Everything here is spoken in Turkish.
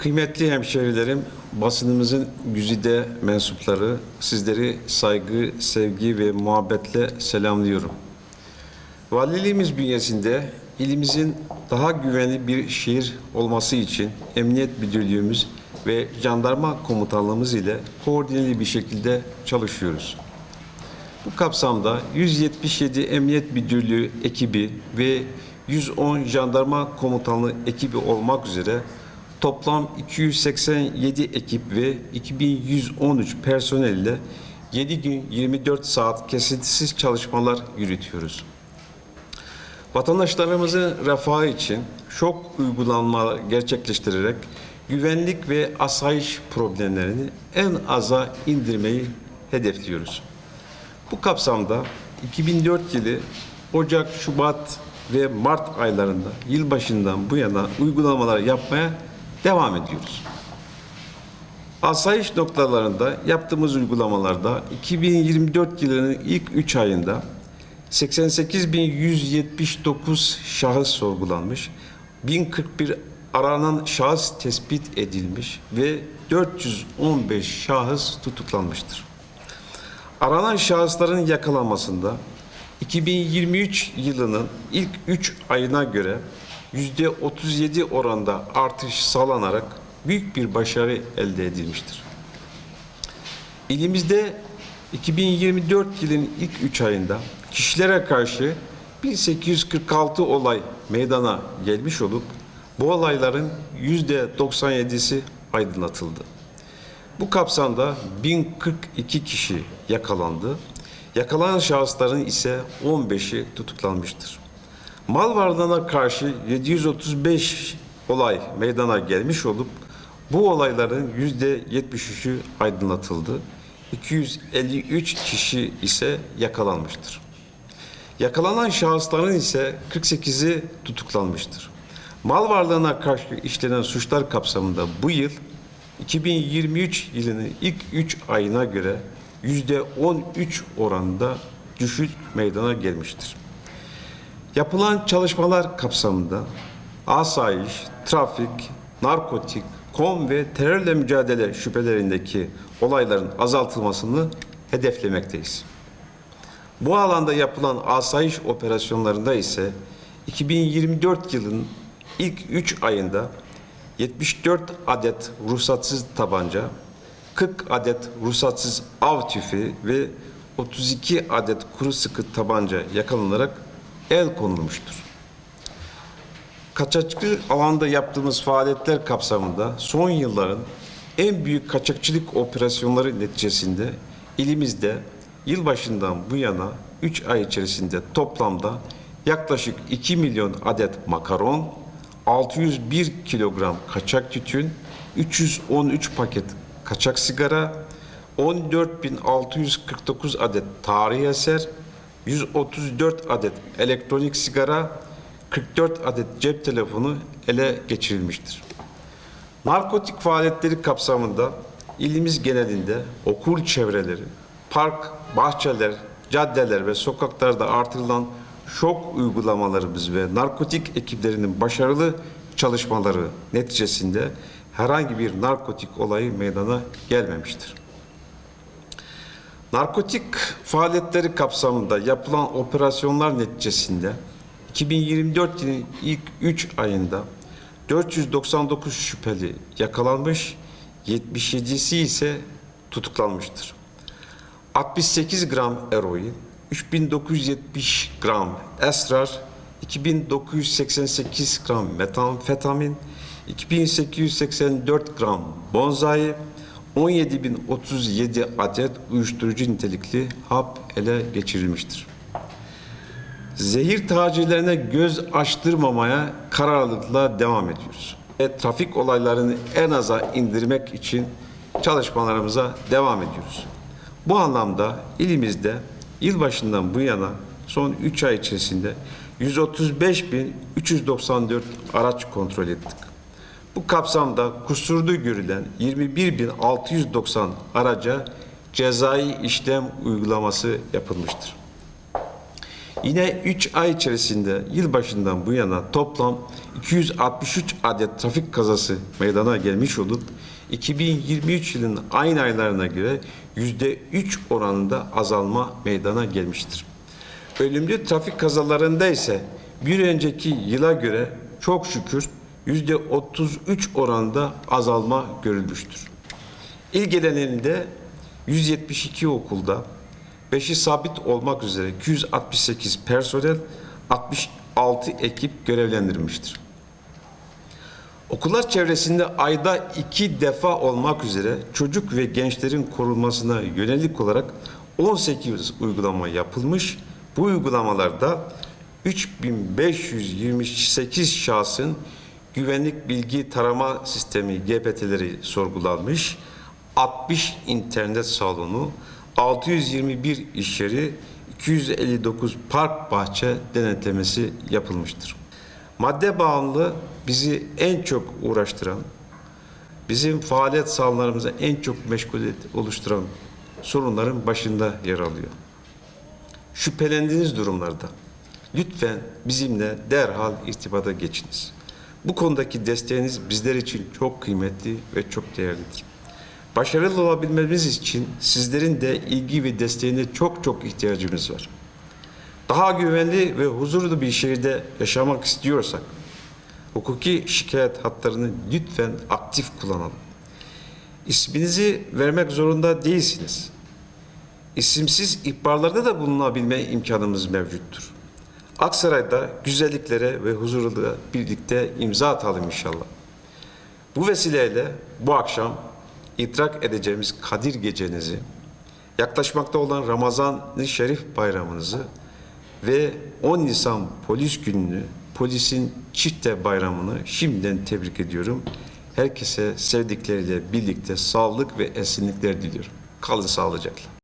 Kıymetli hemşehrilerim, basınımızın güzide mensupları, sizleri saygı, sevgi ve muhabbetle selamlıyorum. Valiliğimiz bünyesinde ilimizin daha güvenli bir şehir olması için Emniyet Müdürlüğümüz ve Jandarma Komutanlığımız ile koordineli bir şekilde çalışıyoruz. Bu kapsamda 177 Emniyet Müdürlüğü ekibi ve 110 Jandarma Komutanlığı ekibi olmak üzere toplam 287 ekip ve 2113 personel ile 7 gün 24 saat kesintisiz çalışmalar yürütüyoruz. Vatandaşlarımızın refahı için şok uygulamalar gerçekleştirerek güvenlik ve asayiş problemlerini en aza indirmeyi hedefliyoruz. Bu kapsamda 2004 yılı Ocak, Şubat ve Mart aylarında yılbaşından bu yana uygulamalar yapmaya devam ediyoruz. Asayiş noktalarında yaptığımız uygulamalarda 2024 yılının ilk 3 ayında 88.179 şahıs sorgulanmış, 1041 aranan şahıs tespit edilmiş ve 415 şahıs tutuklanmıştır. Aranan şahısların yakalanmasında 2023 yılının ilk 3 ayına göre %37 oranda artış sağlanarak büyük bir başarı elde edilmiştir. İlimizde 2024 yılın ilk 3 ayında kişilere karşı 1846 olay meydana gelmiş olup bu olayların %97'si aydınlatıldı. Bu kapsamda 1042 kişi yakalandı. Yakalanan şahısların ise 15'i tutuklanmıştır. Mal varlığına karşı 735 olay meydana gelmiş olup bu olayların %73'ü aydınlatıldı. 253 kişi ise yakalanmıştır. Yakalanan şahısların ise 48'i tutuklanmıştır. Mal varlığına karşı işlenen suçlar kapsamında bu yıl 2023 yılının ilk 3 ayına göre %13 oranında düşüş meydana gelmiştir. Yapılan çalışmalar kapsamında asayiş, trafik, narkotik, kom ve terörle mücadele şüphelerindeki olayların azaltılmasını hedeflemekteyiz. Bu alanda yapılan asayiş operasyonlarında ise 2024 yılının ilk 3 ayında 74 adet ruhsatsız tabanca, 40 adet ruhsatsız av tüfeği ve 32 adet kuru sıkı tabanca yakalanarak el konulmuştur. Kaçakçı alanda yaptığımız faaliyetler kapsamında son yılların en büyük kaçakçılık operasyonları neticesinde ilimizde yılbaşından bu yana 3 ay içerisinde toplamda yaklaşık 2 milyon adet makaron, 601 kilogram kaçak tütün, 313 paket kaçak sigara, 14.649 adet tarihi eser, 134 adet elektronik sigara, 44 adet cep telefonu ele geçirilmiştir. Narkotik faaliyetleri kapsamında ilimiz genelinde okul çevreleri, park, bahçeler, caddeler ve sokaklarda artırılan şok uygulamalarımız ve narkotik ekiplerinin başarılı çalışmaları neticesinde herhangi bir narkotik olayı meydana gelmemiştir. Narkotik faaliyetleri kapsamında yapılan operasyonlar neticesinde 2024 yılın ilk 3 ayında 499 şüpheli yakalanmış, 77'si ise tutuklanmıştır. 68 gram eroin, 3970 gram esrar, 2988 gram metamfetamin, 2884 gram bonzai, 17.037 adet uyuşturucu nitelikli hap ele geçirilmiştir. Zehir tacirlerine göz açtırmamaya kararlılıkla devam ediyoruz. Ve trafik olaylarını en aza indirmek için çalışmalarımıza devam ediyoruz. Bu anlamda ilimizde yılbaşından bu yana son 3 ay içerisinde 135.394 araç kontrol ettik. Bu kapsamda kusurlu görülen 21.690 araca cezai işlem uygulaması yapılmıştır. Yine 3 ay içerisinde yılbaşından bu yana toplam 263 adet trafik kazası meydana gelmiş olup 2023 yılının aynı aylarına göre %3 oranında azalma meydana gelmiştir. Ölümlü trafik kazalarında ise bir önceki yıla göre çok şükür %33 oranında azalma görülmüştür. İl genelinde 172 okulda 5'i sabit olmak üzere 268 personel 66 ekip görevlendirilmiştir. Okullar çevresinde ayda iki defa olmak üzere çocuk ve gençlerin korunmasına yönelik olarak 18 uygulama yapılmış. Bu uygulamalarda 3528 şahsın güvenlik bilgi tarama sistemi GBT'leri sorgulanmış. 60 internet salonu, 621 iş yeri, 259 park bahçe denetlemesi yapılmıştır. Madde bağımlılığı bizi en çok uğraştıran, bizim faaliyet sahalarımıza en çok meşgul et- oluşturan sorunların başında yer alıyor. Şüphelendiğiniz durumlarda lütfen bizimle derhal irtibata geçiniz. Bu konudaki desteğiniz bizler için çok kıymetli ve çok değerlidir. Başarılı olabilmemiz için sizlerin de ilgi ve desteğine çok çok ihtiyacımız var. Daha güvenli ve huzurlu bir şehirde yaşamak istiyorsak, hukuki şikayet hatlarını lütfen aktif kullanalım. İsminizi vermek zorunda değilsiniz. İsimsiz ihbarlarda da bulunabilme imkanımız mevcuttur. Aksaray'da güzelliklere ve huzurla birlikte imza atalım inşallah. Bu vesileyle bu akşam idrak edeceğimiz Kadir Gecenizi, yaklaşmakta olan Ramazan-ı Şerif bayramınızı ve 10 Nisan Polis Günü'nü, polisin çifte bayramını şimdiden tebrik ediyorum. Herkese sevdikleriyle birlikte sağlık ve esenlikler diliyorum. Kalın sağlıcakla.